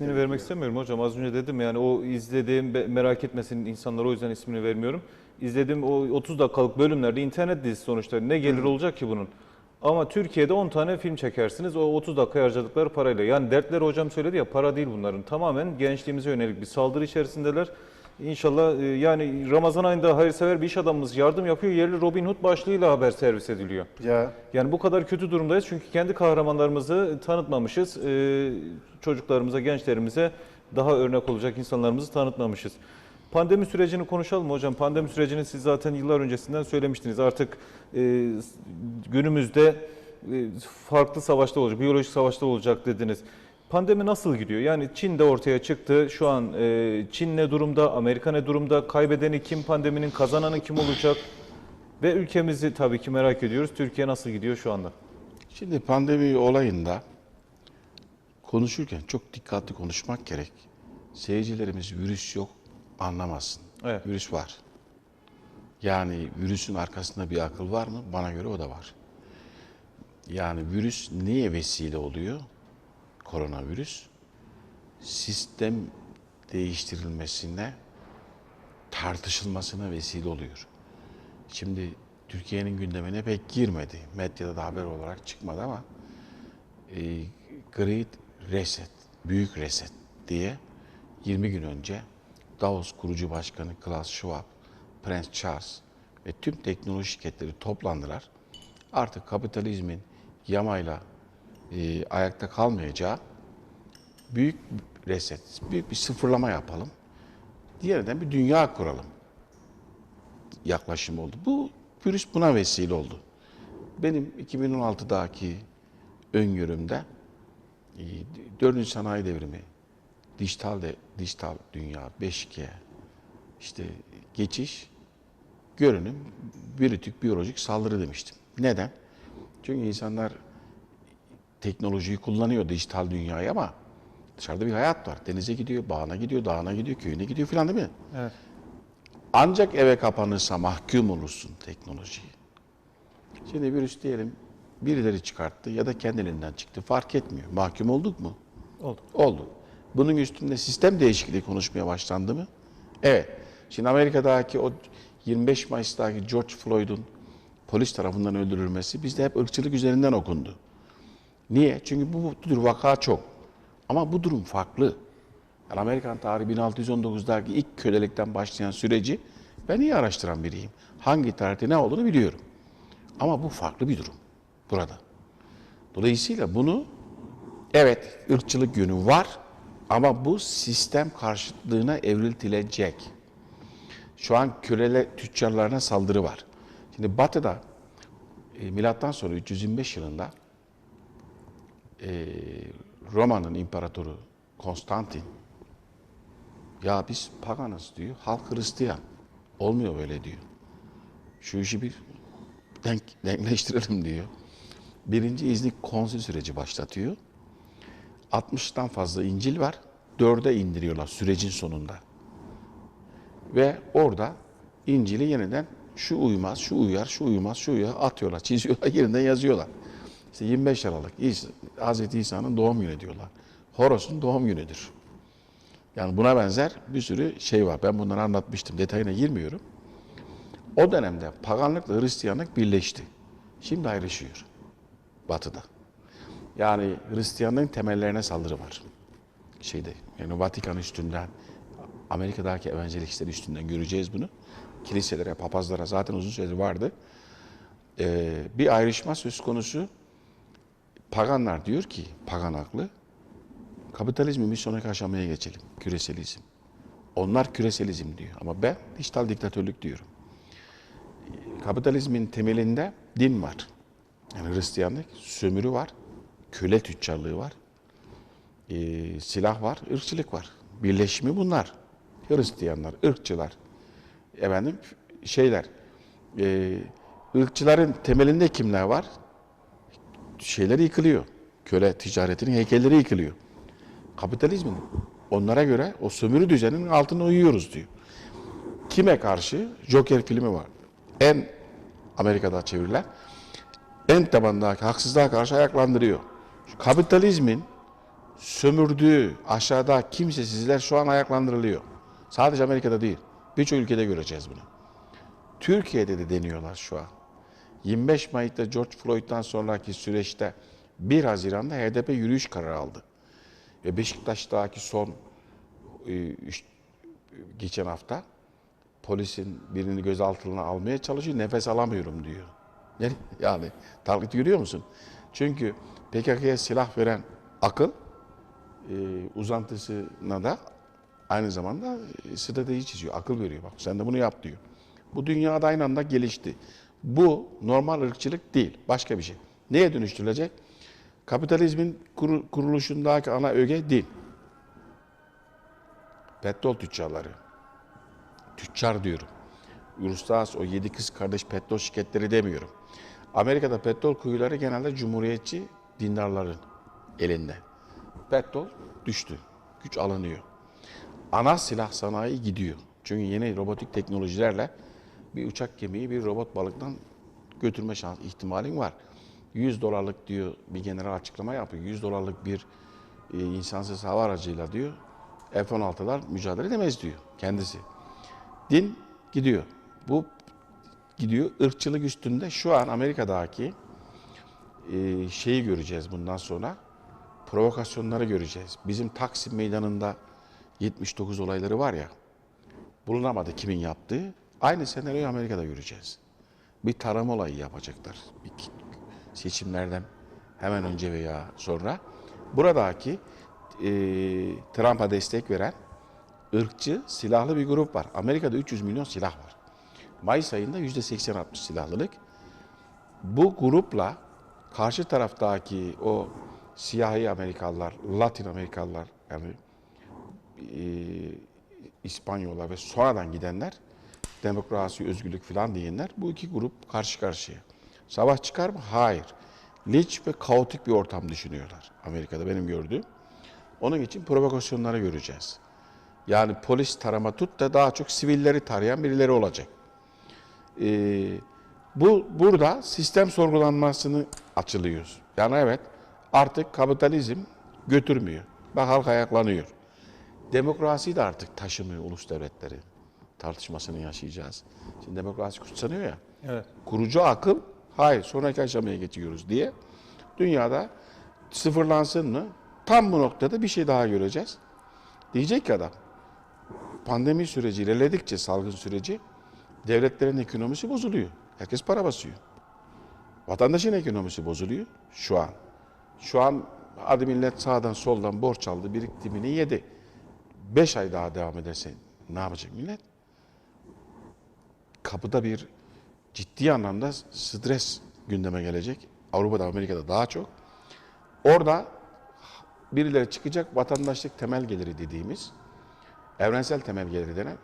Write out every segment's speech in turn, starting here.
İsmini vermek istemiyorum hocam. Az önce dedim yani o izlediğim merak etmesin insanlar o yüzden ismini vermiyorum. İzlediğim o 30 dakikalık bölümlerde internet dizisi sonuçta ne gelir olacak ki bunun? Ama Türkiye'de 10 tane film çekersiniz o 30 dakika harcadıkları parayla. Yani dertleri hocam söyledi ya para değil bunların. Tamamen gençliğimize yönelik bir saldırı içerisindeler. İnşallah e, yani Ramazan ayında hayırsever bir iş adamımız yardım yapıyor. Yerli Robin Hood başlığıyla haber servis ediliyor. Ya Yani bu kadar kötü durumdayız çünkü kendi kahramanlarımızı tanıtmamışız. Ee, çocuklarımıza, gençlerimize daha örnek olacak insanlarımızı tanıtmamışız. Pandemi sürecini konuşalım hocam. Pandemi sürecini siz zaten yıllar öncesinden söylemiştiniz. Artık e, günümüzde e, farklı savaşta olacak, biyolojik savaşta olacak dediniz. Pandemi nasıl gidiyor? Yani Çin de ortaya çıktı. Şu an e, Çin ne durumda, Amerika ne durumda, kaybedeni kim pandeminin, kazananı kim olacak? Ve ülkemizi tabii ki merak ediyoruz. Türkiye nasıl gidiyor şu anda? şimdi pandemi olayında konuşurken çok dikkatli konuşmak gerek. Seyircilerimiz virüs yok anlamasın. Evet. Virüs var. Yani virüsün arkasında bir akıl var mı? Bana göre o da var. Yani virüs neye vesile oluyor? Koronavirüs sistem değiştirilmesine tartışılmasına vesile oluyor. Şimdi Türkiye'nin gündemine pek girmedi. Medyada da haber olarak çıkmadı ama e, Great Reset, Büyük Reset diye 20 gün önce Davos kurucu başkanı Klaus Schwab, Prince Charles ve tüm teknoloji şirketleri toplandılar. Artık kapitalizmin yamayla e, ayakta kalmayacağı büyük reset, büyük bir sıfırlama yapalım. Diğerinden bir dünya kuralım yaklaşım oldu. Bu virüs buna vesile oldu. Benim 2016'daki öngörümde e, 4. sanayi devrimi, dijital de, dijital dünya, 5G, işte geçiş, görünüm, biyolojik, biyolojik saldırı demiştim. Neden? Çünkü insanlar teknolojiyi kullanıyor dijital dünyayı ama dışarıda bir hayat var. Denize gidiyor, bağına gidiyor, dağına gidiyor, köyüne gidiyor falan değil mi? Evet. Ancak eve kapanırsa mahkum olursun teknolojiyi. Şimdi virüs diyelim birileri çıkarttı ya da kendiliğinden çıktı fark etmiyor. Mahkum olduk mu? Oldu. Oldu. Bunun üstünde sistem değişikliği konuşmaya başlandı mı? Evet. Şimdi Amerika'daki o 25 Mayıs'taki George Floyd'un polis tarafından öldürülmesi bizde hep ırkçılık üzerinden okundu. Niye? Çünkü bu, bu tür vaka çok. Ama bu durum farklı. Yani Amerikan tarihi 1619'daki ilk kölelikten başlayan süreci ben iyi araştıran biriyim. Hangi tarihte ne olduğunu biliyorum. Ama bu farklı bir durum burada. Dolayısıyla bunu evet ırkçılık yönü var ama bu sistem karşıtlığına evriltilecek. Şu an kölele tüccarlarına saldırı var. Şimdi Batı'da e, milattan sonra 325 yılında e, Roma'nın imparatoru Konstantin ya biz paganız diyor, halk Hristiyan. Olmuyor böyle diyor. Şu işi bir denk, denkleştirelim diyor. Birinci İznik konsül süreci başlatıyor. 60'tan fazla İncil var. Dörde indiriyorlar sürecin sonunda. Ve orada İncil'i yeniden şu uymaz, şu uyar, şu uymaz, şu uyar atıyorlar, çiziyorlar, yeniden yazıyorlar. İşte 25 Aralık Hz. İsa'nın doğum günü diyorlar. Horos'un doğum günüdür. Yani buna benzer bir sürü şey var. Ben bunları anlatmıştım. Detayına girmiyorum. O dönemde paganlıkla Hristiyanlık birleşti. Şimdi ayrışıyor. Batı'da. Yani Hristiyanlığın temellerine saldırı var. Şeyde yani Vatikan üstünden, Amerika'daki evangelistler üstünden göreceğiz bunu. Kiliselere, papazlara zaten uzun süredir vardı. Ee, bir ayrışma söz konusu. Paganlar diyor ki, pagan aklı, kapitalizmin bir sonraki aşamaya geçelim. Küreselizm. Onlar küreselizm diyor ama ben dijital diktatörlük diyorum. Kapitalizmin temelinde din var. Yani Hristiyanlık, sömürü var, köle tüccarlığı var, e, silah var, ırkçılık var. Birleşimi bunlar. Hristiyanlar, ırkçılar, efendim şeyler, e, ırkçıların temelinde kimler var? Şeyler yıkılıyor. Köle ticaretinin heykelleri yıkılıyor. Kapitalizmin onlara göre o sömürü düzeninin altına uyuyoruz diyor. Kime karşı? Joker filmi var. En Amerika'da çevrilen en tabandaki haksızlığa karşı ayaklandırıyor. Kapitalizmin sömürdüğü aşağıda kimsesizler şu an ayaklandırılıyor. Sadece Amerika'da değil. Birçok ülkede göreceğiz bunu. Türkiye'de de deniyorlar şu an. 25 Mayıs'ta George Floyd'dan sonraki süreçte 1 Haziran'da HDP yürüyüş kararı aldı. Ve Beşiktaş'taki son e, geçen hafta polisin birini gözaltına almaya çalışıyor. Nefes alamıyorum diyor. Yani, yani taklit görüyor musun? Çünkü PKK'ya silah veren akıl e, uzantısına da aynı zamanda e, strateji çiziyor. Akıl veriyor. Bak sen de bunu yap diyor. Bu dünyada aynı anda gelişti. Bu normal ırkçılık değil. Başka bir şey. Neye dönüştürülecek? Kapitalizmin kuru- kuruluşundaki ana öge din. Petrol tüccarları. Tüccar diyorum. Uluslararası o yedi kız kardeş petrol şirketleri demiyorum. Amerika'da petrol kuyuları genelde cumhuriyetçi dindarların elinde. Petrol düştü. Güç alınıyor. Ana silah sanayi gidiyor. Çünkü yeni robotik teknolojilerle bir uçak gemiyi bir robot balıktan götürme şans ihtimalin var. 100 dolarlık diyor bir general açıklama yapıyor. 100 dolarlık bir e, insansız hava aracıyla diyor F-16'lar mücadele edemez diyor kendisi. Din gidiyor. Bu gidiyor. Irkçılık üstünde şu an Amerika'daki e, şeyi göreceğiz bundan sonra. Provokasyonları göreceğiz. Bizim Taksim Meydanı'nda 79 olayları var ya. Bulunamadı kimin yaptığı. Aynı senaryoyu Amerika'da göreceğiz. Bir tarama olayı yapacaklar. Bir seçimlerden hemen önce veya sonra. Buradaki e, Trump'a destek veren ırkçı silahlı bir grup var. Amerika'da 300 milyon silah var. Mayıs ayında %80 artmış silahlılık. Bu grupla karşı taraftaki o siyahi Amerikalılar, Latin Amerikalılar yani e, İspanyollar ve sonradan gidenler demokrasi, özgürlük falan diyenler bu iki grup karşı karşıya. Savaş çıkar mı? Hayır. Linç ve kaotik bir ortam düşünüyorlar Amerika'da benim gördüğüm. Onun için provokasyonları göreceğiz. Yani polis tarama tut da daha çok sivilleri tarayan birileri olacak. Ee, bu burada sistem sorgulanmasını açılıyoruz. Yani evet artık kapitalizm götürmüyor. Bak halk ayaklanıyor. Demokrasi de artık taşımıyor ulus devletleri. Tartışmasını yaşayacağız. Şimdi demokrasi kutsanıyor ya. Evet. Kurucu akıl hayır sonraki aşamaya geçiyoruz diye dünyada sıfırlansın mı? Tam bu noktada bir şey daha göreceğiz. Diyecek ki adam pandemi süreci ilerledikçe salgın süreci devletlerin ekonomisi bozuluyor. Herkes para basıyor. Vatandaşın ekonomisi bozuluyor şu an. Şu an hadi millet sağdan soldan borç aldı, biriktimini yedi. Beş ay daha devam ederse ne yapacak millet? Kapıda bir ciddi anlamda stres gündeme gelecek. Avrupa'da, Amerika'da daha çok. Orada birileri çıkacak vatandaşlık temel geliri dediğimiz, evrensel temel geliri denen,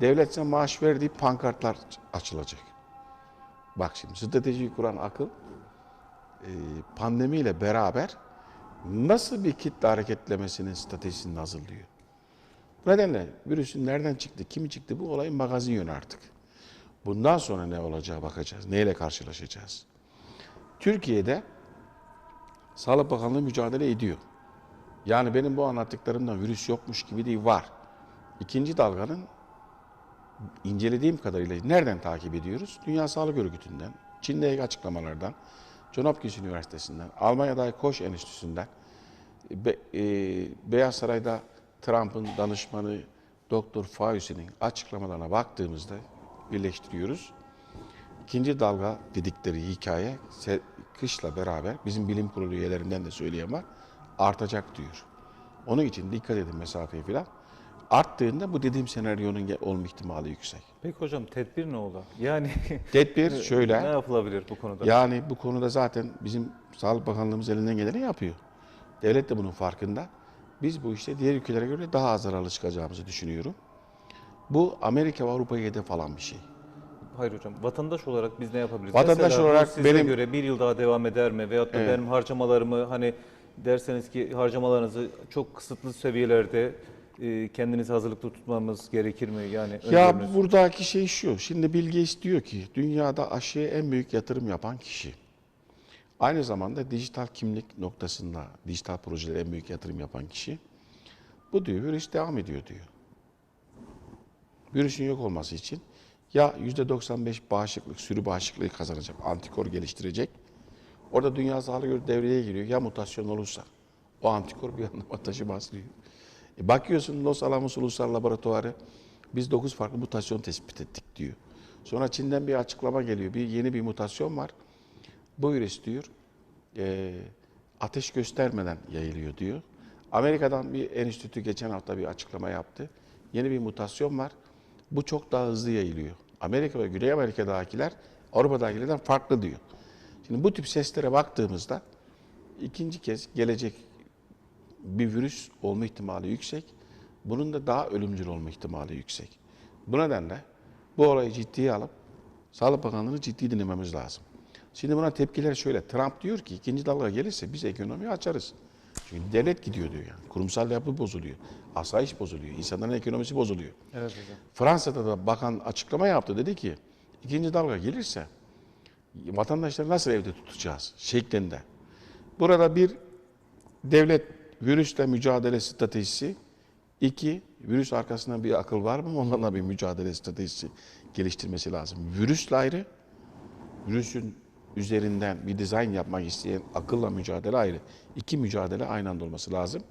devlet size maaş verdiği pankartlar açılacak. Bak şimdi stratejiyi kuran akıl e, pandemiyle beraber nasıl bir kitle hareketlemesinin stratejisini hazırlıyor. Bu nedenle virüsün nereden çıktı, kimi çıktı bu olayın magazin yönü artık. Bundan sonra ne olacağı bakacağız, neyle karşılaşacağız. Türkiye'de Sağlık Bakanlığı mücadele ediyor. Yani benim bu anlattıklarımdan virüs yokmuş gibi değil, var. İkinci dalganın incelediğim kadarıyla nereden takip ediyoruz? Dünya Sağlık Örgütü'nden, Çin'deki açıklamalardan, John Hopkins Üniversitesi'nden, Almanya'daki Koç Enstitüsü'nden, Be- e, Beyaz Saray'da Trump'ın danışmanı Doktor Fauci'nin açıklamalarına baktığımızda birleştiriyoruz. İkinci dalga dedikleri hikaye kışla beraber bizim bilim kurulu üyelerinden de söyleyen var artacak diyor. Onun için dikkat edin mesafeye falan. Arttığında bu dediğim senaryonun olma ihtimali yüksek. Peki hocam tedbir ne ola? Yani Tedbir ne şöyle. yapılabilir bu konuda? Yani bu konuda zaten bizim Sağlık Bakanlığımız elinden geleni yapıyor. Devlet de bunun farkında. Biz bu işte diğer ülkelere göre daha az zararlı çıkacağımızı düşünüyorum. Bu Amerika ve Avrupa'ya hedef alan bir şey. Hayır hocam. Vatandaş olarak biz ne yapabiliriz? Vatandaş Mesela olarak size benim- göre bir yıl daha devam eder mi? Veyahut da Evet. benim harcamalarımı hani derseniz ki harcamalarınızı çok kısıtlı seviyelerde e, kendinizi hazırlıklı tutmamız gerekir mi? Yani Ya buradaki şey şu. Şimdi Bill Gates diyor ki dünyada aşıya en büyük yatırım yapan kişi. Aynı zamanda dijital kimlik noktasında dijital projelere en büyük yatırım yapan kişi bu diyor virüs devam ediyor diyor. Virüsün yok olması için ya %95 bağışıklık, sürü bağışıklığı kazanacak, antikor geliştirecek. Orada Dünya Sağlık Örgütü devreye giriyor. Ya mutasyon olursa o antikor bir anlama taşımaz diyor. E bakıyorsun Los Alamos Ulusal Laboratuvarı biz 9 farklı mutasyon tespit ettik diyor. Sonra Çin'den bir açıklama geliyor. Bir yeni bir mutasyon var. Bu virüs diyor e, ateş göstermeden yayılıyor diyor. Amerika'dan bir enstitü geçen hafta bir açıklama yaptı. Yeni bir mutasyon var. Bu çok daha hızlı yayılıyor. Amerika ve Güney Amerika'dakiler Avrupa'dakilerden farklı diyor. Şimdi bu tip seslere baktığımızda ikinci kez gelecek bir virüs olma ihtimali yüksek. Bunun da daha ölümcül olma ihtimali yüksek. Bu nedenle bu olayı ciddiye alıp Sağlık Bakanlığı'nı ciddi dinlememiz lazım. Şimdi buna tepkiler şöyle. Trump diyor ki ikinci dalga gelirse biz ekonomiyi açarız. Çünkü devlet gidiyor diyor yani. Kurumsal yapı bozuluyor. Asayiş bozuluyor. insanların ekonomisi bozuluyor. Evet hocam. Fransa'da da bakan açıklama yaptı. Dedi ki ikinci dalga gelirse vatandaşları nasıl evde tutacağız şeklinde. Burada bir devlet virüsle mücadele stratejisi, iki virüs arkasında bir akıl var mı? Onlarla bir mücadele stratejisi geliştirmesi lazım. Virüsle ayrı, virüsün üzerinden bir dizayn yapmak isteyen akılla mücadele ayrı. İki mücadele aynı anda olması lazım.